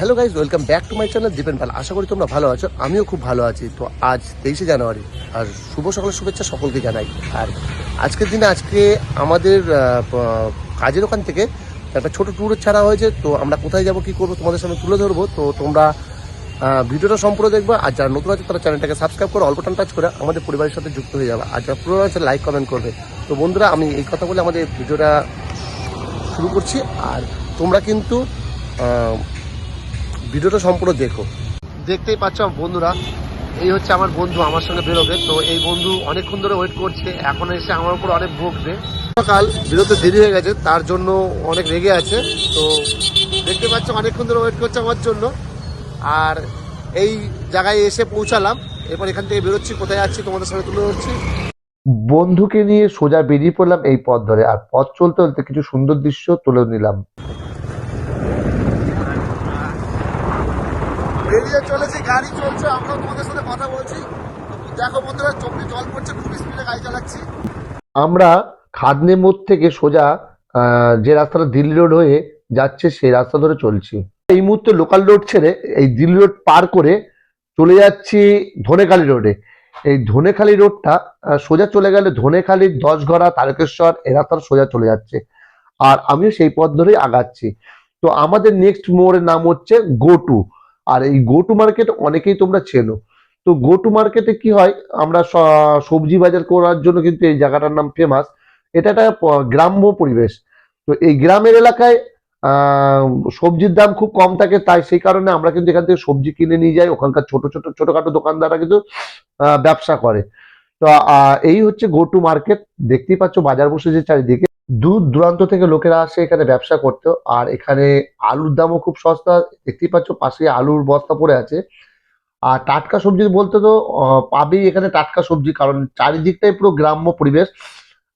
Hello guys welcome back to my channel Dipen Pal আশা করি তোমরা ভালো আছো, আমিও খুব ভালো আছি। তো আজ তেইশে জানুয়ারি, আর শুভ সকালের শুভেচ্ছা সকলকে জানাই। আর আজকের দিনে আজকে আমাদের কাজের ওখান থেকে একটা ছোট ট্যুর ছাড়া হয়েছে, তো আমরা কোথায় যাব, কি করব, তোমাদের সামনে তুলে ধরবো। তো তোমরা ভিডিওটা সম্পূর্ণ দেখবে, আর যারা নতুন আছে, তারা চ্যানেলটাকে সাবস্ক্রাইব করে অল্প টান টাচ করে আমাদের পরিবারের সাথে যুক্ত হয়ে যাবে। আর যারা পুরো আছে লাইক কমেন্ট করবে। তো বন্ধুরা, আমি এই কথা বলে আমাদের ভিডিওটা শুরু করছি। আর তোমরা কিন্তু ভিডিওটা সম্পূর্ণ দেখো। দেখতেই পাচ্ছ আমার বন্ধুরা এই হচ্ছে আমার বন্ধু আমার সঙ্গে বেরোবে। তো এই বন্ধু অনেকক্ষণ ধরে ওয়েট করছে এখন এসে আমার উপর অনেক বকবে। সকাল বেরোতে দেরি হয়ে গেছে তার জন্য অনেক রেগে আছে। তো দেখতে পাচ্ছ অনেকক্ষণ ধরে ওয়েট করছে আমার জন্য। আর এই জায়গায় এসে পৌঁছালাম। এরপর এখান থেকে বেরোচ্ছি কোথায় যাচ্ছি তোমাদের সাথে তুলে ধরছি। বন্ধুকে নিয়ে সোজা বেরিয়ে পড়লাম এই পথ ধরে। আর পথ চলতে চলতে কিছু সুন্দর দৃশ্য তুলে নিলাম। চলেছি, গাড়ি চলছে, আমরা তোমাদের সাথে কথা বলছি। দেখো বন্ধুরা চোখে জল পড়ছে স্পিডে গাড়ি চালাচ্ছি। আমরা খাদনে মোড় থেকে সোজা যে রাস্তাটা দিল্লি রোড হয়ে যাচ্ছে, সেই রাস্তা ধরে চলছি। এই মুহূর্তে লোকাল রোড ছেড়ে, এই দিল্লি রোড পার করে চলে যাচ্ছি ধনেখালি রোডে এই ধনেখালি রোডটা সোজা চলে গেলে ধনেখালির দশগড়া, তারকেশ্বর এ রাস্তাটা সোজা চলে যাচ্ছে। আর আমিও সেই পথ ধরেই আগাচ্ছি। তো আমাদের নেক্সট মোড়ের নাম হচ্ছে গো টু আর এই গো টু মার্কেট অনেকেই তোমরা চেনো। তো গো টু মার্কেটে কি হয়? আমরা সবজি বাজার করার জন্য কিন্তু এই জায়গাটার নাম ফেমাস এটা একটা গ্রাম্য পরিবেশ। তো এই গ্রামের এলাকায় সবজির দাম খুব কম থাকে, তাই সেই কারণে আমরা কিন্তু এখান থেকে সবজি কিনে নিয়ে যাই। ওখানকার ছোট ছোট, ছোটখাটো দোকানদাররা কিন্তু ব্যবসা করে। তো এই হচ্ছে গো টু মার্কেট দেখতেই পাচ্ছ বাজার বসেছে চারিদিকে। দূর দূরান্ত থেকে লোকেরা আসে এখানে ব্যবসা করতে। আর এখানে আলুর দামও খুব সস্তা। দেখতেই পাচ্ছ পাশে আলুর বস্তা পড়ে আছে। আর টাটকা সবজি বলতে তো পাবেই এখানে টাটকা সবজি। কারণ চারিদিকটাই পুরো গ্রাম্য পরিবেশ।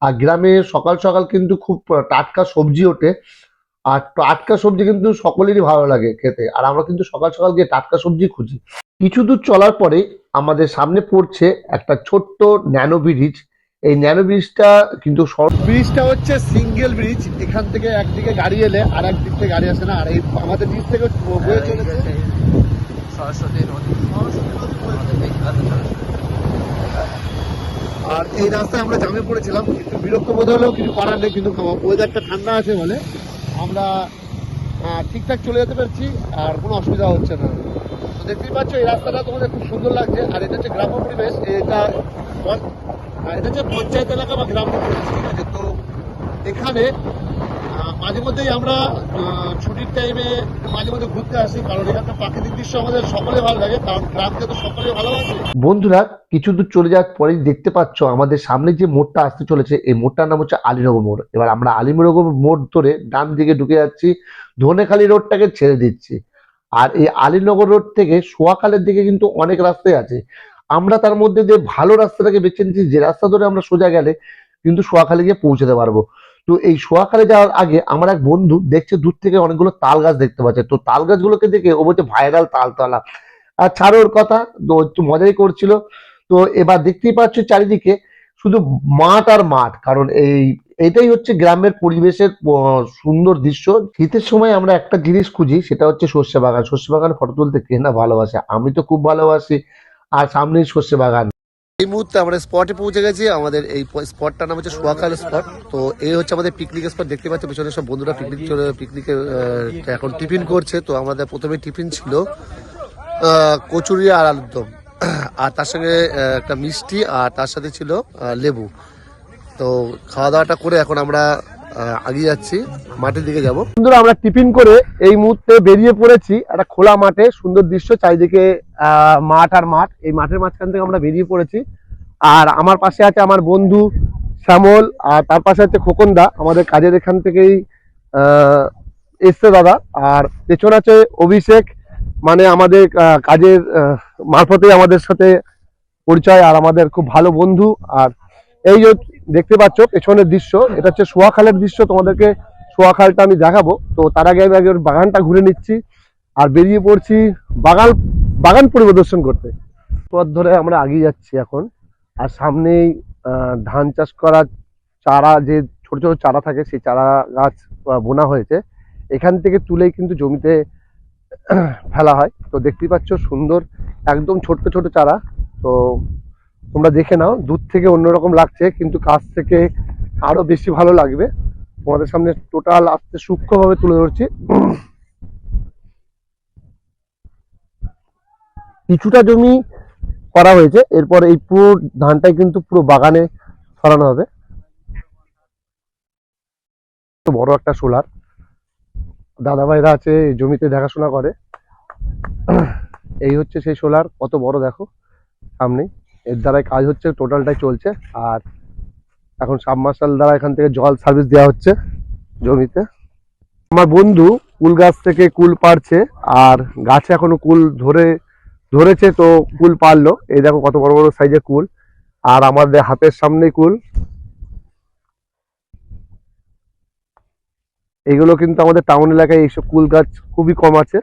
আর গ্রামে সকাল সকাল কিন্তু খুব টাটকা সবজি ওঠে। আর টাটকা সবজি কিন্তু সকলেরই ভালো লাগে খেতে। আর আমরা কিন্তু সকাল সকাল গিয়ে টাটকা সবজি খুঁজি। কিছু দূর চলার পরে আমাদের সামনে পড়ছে একটা ছোট্ট ন্যানো ব্রিজ। এই ন্যানো ব্রিজটা কিন্তু ব্রিজটা হচ্ছে সিঙ্গেল ব্রিজ। এখান থেকে একদিকে গাড়ি এলে আর একদিক থেকে গাড়ি আসে না। আর এই আমাদের ব্রিজ থেকে বয়ে চলেছে। সরস্বতী নদী। আমাদের বিখ্যাত সরস্বতী আর এই রাস্তায় আমরা জামে পড়েছিলাম। কিন্তু বিরক্ত বোধ হলেও কিছু করার নেই কিন্তু ওয়েদারটা ঠান্ডা আছে বলে। আমরা ঠিকঠাক চলে যেতে পারছি আর কোনো অসুবিধা হচ্ছে না। দেখতেই পাচ্ছ, এই রাস্তাটা তোমাদের খুব সুন্দর লাগছে। আর এটা হচ্ছে গ্রাম্য পরিবেশ, এটা এটা হচ্ছে পঞ্চায়েত এলাকা বা গ্রাম্য পরিবেশ, ঠিক আছে? তো এখানে মাঝে মধ্যেই আমরা ছুটির টাইমে মাঝে মধ্যে ঘুরতে আসি, কারণ এখানকার প্রাকৃতিক দৃশ্য আমাদের সকলে ভালো লাগে, কারণ গ্রামকে তো সকলে ভালোবাসে। বন্ধুরা, কিছু দূর চলে যাওয়ার পরেই দেখতে পাচ্ছ, আমাদের সামনে যে মোড়টা আসতে চলেছে, এই মোড়টার নাম হচ্ছে আলীনগর মোড়। এবার আমরা আলীনগর মোড় ধরে ডান দিকে ঢুকে যাচ্ছি, ধনেখালি রোডটাকে ছেড়ে দিচ্ছি। আর এই আলীনগর রোড থেকে সোয়াখালের দিকে কিন্তু অনেক রাস্তাই আছে। আমরা তার মধ্যে যে ভালো রাস্তাটাকে বেছে নিচ্ছি যে রাস্তা ধরে আমরা সোজা গেলে কিন্তু সোয়াখালী গিয়ে পৌঁছাতে পারব। তো এই সোয়াখালী যাওয়ার আগে আমার এক বন্ধু দেখছে দূর থেকে অনেকগুলো তাল গাছ দেখতে পাচ্ছে। তো তাল গাছগুলোকে দেখে ও বলছে, ভাইরাল তালতলা। আর ছাড়ো ওর কথা, তো একটু মজাই করছিল। তো এবার দেখতেই পাচ্ছ চারিদিকে শুধু মাঠ আর মাঠ, কারণ এই এটাই হচ্ছে গ্রামের পরিবেশের সুন্দর দৃশ্য। শীতের সময় আমরা একটা জিনিস খুঁজি, সেটা হচ্ছে সর্ষে বাগান। সর্ষে বাগানে ফটো তুলতে কে না ভালোবাসে? আমি তো খুব ভালোবাসি। আর সামনেই সর্ষে বাগান। এই মুহূর্তে আমরা স্পটে পৌঁছে গেছি, আমাদের এই স্পটটার নাম হচ্ছে সোয়াখাল স্পট তো এই হচ্ছে আমাদের পিকনিক স্পট দেখতে পাচ্ছি পিছনে সব বন্ধুরা পিকনিক চলে পিকনিকে এখন টিফিন করছে। তো আমাদের প্রথমে টিফিন ছিল কচুরি আর আলুর দম। আর তার সঙ্গে একটা মিষ্টি, আর তার সাথে ছিল লেবু। তো খাওয়া দাওয়াটা করে এখন আমরা আগিয়ে যাচ্ছি। মাঠের দিকে যাব। বন্ধুরা আমরা টিফিন করে এই মুহূর্তে বেরিয়ে পড়েছি। একটা খোলা মাঠে সুন্দর দৃশ্য চারিদিকে মাঠ আর মাঠ। এই মাঠের মাঝখান থেকে আমরা বেরিয়ে পড়েছি। আর আমার পাশে আছে আমার বন্ধু শ্যামল আর তার পাশে আছে খোকনদা আমাদের কাজের এখান থেকেই এসছে দাদা। আর পেছন আছে অভিষেক মানে আমাদের কাজের আহ, মারফতে আমাদের সাথে পরিচয় আর আমাদের খুব ভালো বন্ধু। আর এই যে দেখতে পাচ্ছ, পেছনের দৃশ্য, এটা হচ্ছে সোয়াখালের দৃশ্য, তোমাদেরকে সোয়াখালটা আমি দেখাবো। তো তার আগে আমি আগে বাগানটা ঘুরে নিচ্ছি আর বেরিয়ে পড়ছি বাগান বাগান পরিদর্শন করতে। পথ ধরে আমরা এগিয়ে যাচ্ছি এখন, আর সামনেই ধান চাষ করার চারা, যে ছোট ছোট চারা থাকে, সেই চারা গাছ বোনা হয়েছে। এখান থেকে তুলেই কিন্তু জমিতে ফেলা হয়। তো দেখতেই পাচ্ছ সুন্দর, একদম ছোট্ট ছোট চারা। তো তোমরা দেখে নাও, দূর থেকে অন্যরকম লাগছে, কিন্তু কাছ থেকে আরও বেশি ভালো লাগবে। তোমাদের সামনে টোটাল আস্তে সূক্ষ্মভাবে তুলে ধরছি। কিছুটা জমি করা হয়েছে, এরপর এই পুরো ধানটাই কিন্তু পুরো বাগানে ছড়ানো হবে। বড় একটা সোলার। দাদা ভাইরা আছে জমিতে দেখাশোনা করে। এই হচ্ছে সেই সোলার, কত বড় দেখো সামনে এর দ্বারাই কাজ হচ্ছে টোটালটাই চলছে। আর এখন সাবমার্শাল দ্বারা এখান থেকে জল সার্ভিস দেওয়া হচ্ছে জমিতে। আমার বন্ধু কুল গাছ থেকে কুল পারছে আর গাছে এখনও কুল ধরে, ধরেছে তো কুল পারল এই দেখো কত বড় বড় সাইজের কুল। আর আমাদের হাতের সামনেই কুল। এগুলো কিন্তু আমাদের টাউন এলাকায় এইসব কুল গাছ খুবই কম আছে।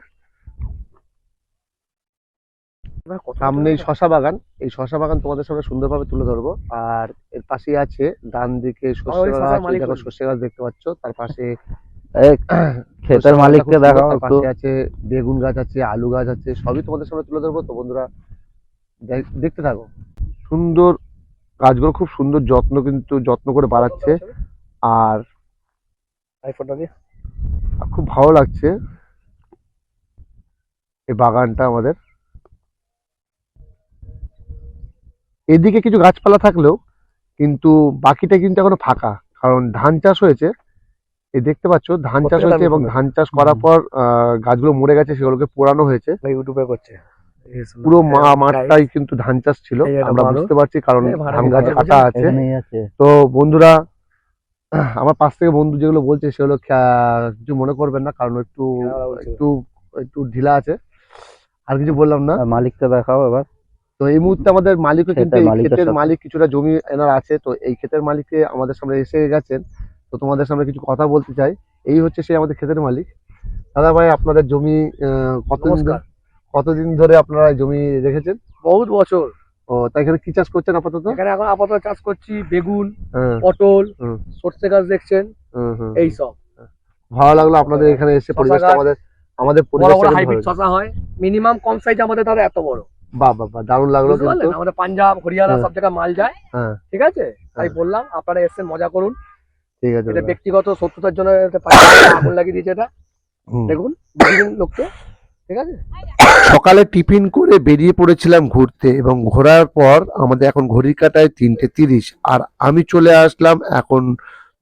সামনে এই শশা বাগান এই শশা বাগান তোমাদের সামনে সুন্দরভাবে তুলে ধরবো। আর এর পাশেই আছে ডান দিকে শস্য গাছ দেখো। গাছ দেখতে পাচ্ছ। তার পাশে ক্ষেতের মালিককে দেখাও একটু। পাশে আছে বেগুন গাছ আছে আলু গাছ আছে সবই তোমাদের সামনে তুলে ধরবো। তো বন্ধুরা দেখ- দেখতে থাকো। সুন্দর গাছগুলো খুব সুন্দর যত্ন কিন্তু যত্ন করে বাড়াচ্ছে। আর আইফোনটা দিয়ে খুব ভালো লাগছে। এই বাগানটা আমাদের। এদিকে কিছু গাছপালা থাকলেও কিন্তু বাকিটা কিন্তু এখনও ফাঁকা। কারণ ধান চাষ হয়েছে। এই দেখতে পাচ্ছ ধান চাষ হয়েছে এবং ধান চাষ করার পর আহ, গাছগুলো মরে গেছে সেগুলোকে পোড়ানো হয়েছে। ইউটিউবে করছে। পুরো মা- মাঠটাই কিন্তু ধান চাষ ছিল। আমরা। বুঝতে পারছি কারণ ধান গাছ কাটা আছে। তো বন্ধুরা আমার পাশ থেকে বন্ধু যেগুলো বলছে সেগুলো খা- কিছু মনে করবেন না কারণ একটু একটু একটু ঢিলা আছে। আর কিছু বললাম না। মালিককে দেখাও এবার। তো এই মুহূর্তে আমাদের মালিকও কিন্তু ক্ষেতের এই ক্ষেতের মালিক কিছুটা জমি এনার আছে তো এই ক্ষেতের মালিকে আমাদের সামনে এসে গেছেন। তো তোমাদের সামনে কিছু কথা বলতে চাই। এই হচ্ছে সেই আমাদের ক্ষেতের মালিক। দাদা ভাই আপনাদের জমি আহ, কতদিন ধরে- কতদিন ধরে আপনারা জমি রেখেছেন? বহুত বছর। ও তাই এখানে কি চাষ করছেন আপাতত? এখানে এখন আপাতত চাষ করছি বেগুন হ্যাঁ। পটল হুম। সর্ষে গাছ দেখছেন হুম, হুম। এই সব। ভালো লাগল আপনাদের এখানে এসে শশা পরিবেশটা আমাদের আমাদের কিন্তু হাইব্রিড হয়। মিনিমাম কম সাইজ আমাদের দাদা এত বড়। বাহ বাহ বাহ দারুণ লাগল কিন্তু। আমাদের পাঞ্জাব হরিয়ানা হ্যাঁ। সব জায়গায় মাল যায়। হ্যাঁ। ঠিক আছে? তাই হ্যাঁ। বললাম আপনারা এসেছেন মজা করুন। ঠিক আছে এটা ব্যক্তিগত শত্রুতার জন্য আগুন লাগিয়ে দিয়েছে এটা। দেখুন লোককে। ঠিক আছে? সকালে টিফিন করে বেরিয়ে পড়েছিলাম ঘুরতে এবং ঘোরার পর আমাদের এখন ঘড়ির কাটায় তিনটে তিরিশ। আর আমি চলে আসলাম এখন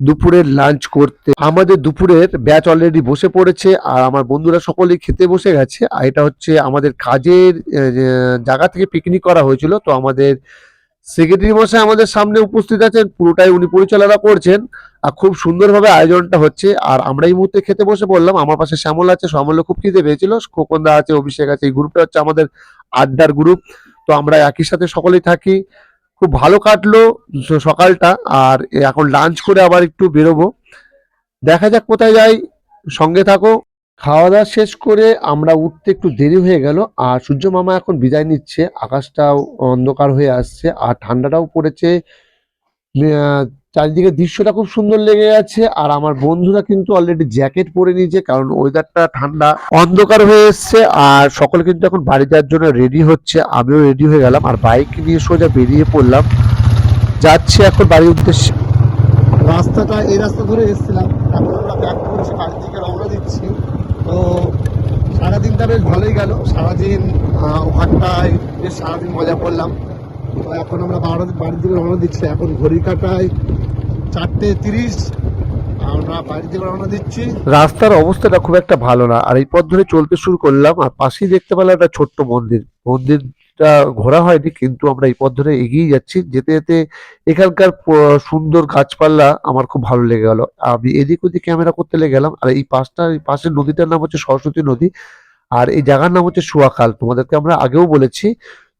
দুপুরের লাঞ্চ করতে। আমাদের দুপুরের ব্যাচ অলরেডি বসে পড়েছে, আর আমার বন্ধুরা সকলেই খেতে বসে গেছে। আর এটা হচ্ছে আমাদের কাজের জায়গা থেকে পিকনিক করা হয়েছিল। তো আমাদের সেক্রেটারি মশাই আমাদের সামনে উপস্থিত আছেন। পুরোটাই উনি পরিচালনা করছেন। আর খুব সুন্দরভাবে আয়োজনটা হচ্ছে। আর আমরা এই মুহূর্তে খেতে বসে পড়লাম। আমার পাশে শ্যামল আছে। শ্যামলও খুব খিদে পেয়েছিল। খোকনদা আছে, অভিষেক আছে। এই গ্রুপটা হচ্ছে আমাদের আড্ডার গ্রুপ তো আমরা একই সাথে সকলেই থাকি। খুব ভালো কাটলো সকালটা, আর এখন লাঞ্চ করে আবার একটু বেরোবো। দেখা যাক কোথায় যাই, সঙ্গে থাকো। খাওয়া দাওয়া শেষ করে আমরা উঠতে একটু দেরি হয়ে গেল, আর সূর্য মামা এখন বিদায় নিচ্ছে। আকাশটাও অন্ধকার হয়ে আসছে, আর ঠান্ডাটাও পড়েছে। চারিদিকে দৃশ্যটা খুব সুন্দর লেগে গেছে, আর আমার বন্ধুরা কিন্তু অলরেডি জ্যাকেট পরে নিয়েছে, কারণ ওয়েদারটা ঠান্ডা, অন্ধকার হয়ে এসছে, আর সকলে কিন্তু এখন বাড়ি যাওয়ার জন্য রেডি হচ্ছে। আমিও রেডি হয়ে গেলাম, আর বাইক নিয়ে সোজা বেরিয়ে পড়লাম। যাচ্ছি এখন বাড়ির উদ্দেশ্যে। রাস্তাটা, এই রাস্তা ধরে এসেছিলাম, এখন আমরা ব্যাক করছি, বাড়ির দিকে রওনা দিচ্ছি। তো সারাদিনটা বেশ ভালোই গেল, সারাদিন ওখানটায় বেশ সারাদিন মজা করলাম। তো এখন আমরা বাড়ির দিকে রওনা দিচ্ছি, এখন ঘড়ি কাটায় চারটে তিরিশ, আমরা দিকে রওনা দিচ্ছি। রাস্তার অবস্থাটা খুব একটা ভালো না। আর এই পথ ধরে চলতে শুরু করলাম, আর পাশেই দেখতে পেলাম একটা ছোট্ট মন্দির। মন্দিরটা ঘোরা হয়নি, কিন্তু আমরা এই পথ ধরে এগিয়ে যাচ্ছি। যেতে যেতে এখানকার সুন্দর গাছপালা আমার খুব ভালো লেগে গেল। আমি এদিক ওদিক ক্যামেরা করতে লেগে গেলাম, আর এই পাশটা পাশের নদীটার নাম হচ্ছে সরস্বতী নদী, আর এই জায়গার নাম হচ্ছে সুয়াখাল তোমাদেরকে আমরা আগেও বলেছি।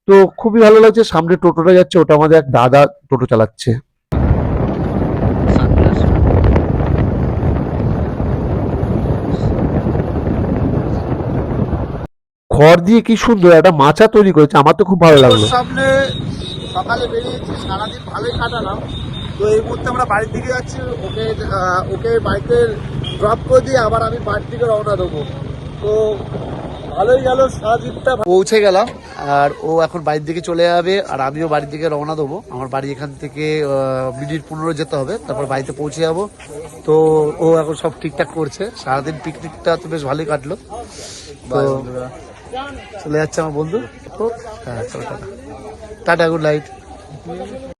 তো খুবই ভালো লাগছে, সামনে টোটোটা যাচ্ছে, ওটা আমাদের এক দাদা টোটো চালাচ্ছে। খড় দিয়ে কি সুন্দর একটা মাচা তৈরি করেছে আমার তো খুব ভালো লাগল। সামনে সকালে বেরিয়েছি সারাদিন ভালোই কাটালাম। তো এই মুহূর্তে আমরা বাড়ির দিকে যাচ্ছি ওকে ওকে বাড়িতে ড্রপ করে দিয়ে আবার আমি বাড়ির দিকে রওনা দেবো। তো ভালোই গেল সারাদিনটা পৌঁছে গেলাম আর ও এখন বাড়ির দিকে চলে যাবে আর আমিও বাড়ির দিকে রওনা দেবো। আমার বাড়ি এখান থেকে মিনিট পনেরো যেতে হবে তারপর বাড়িতে পৌঁছে যাব। তো ও এখন সব ঠিকঠাক করছে সারাদিন পিকনিকটা তো বেশ ভালোই কাটলো। তো চলে যাচ্ছে আমার বন্ধু। তো হ্যাঁ চলো টাটা। Tata good night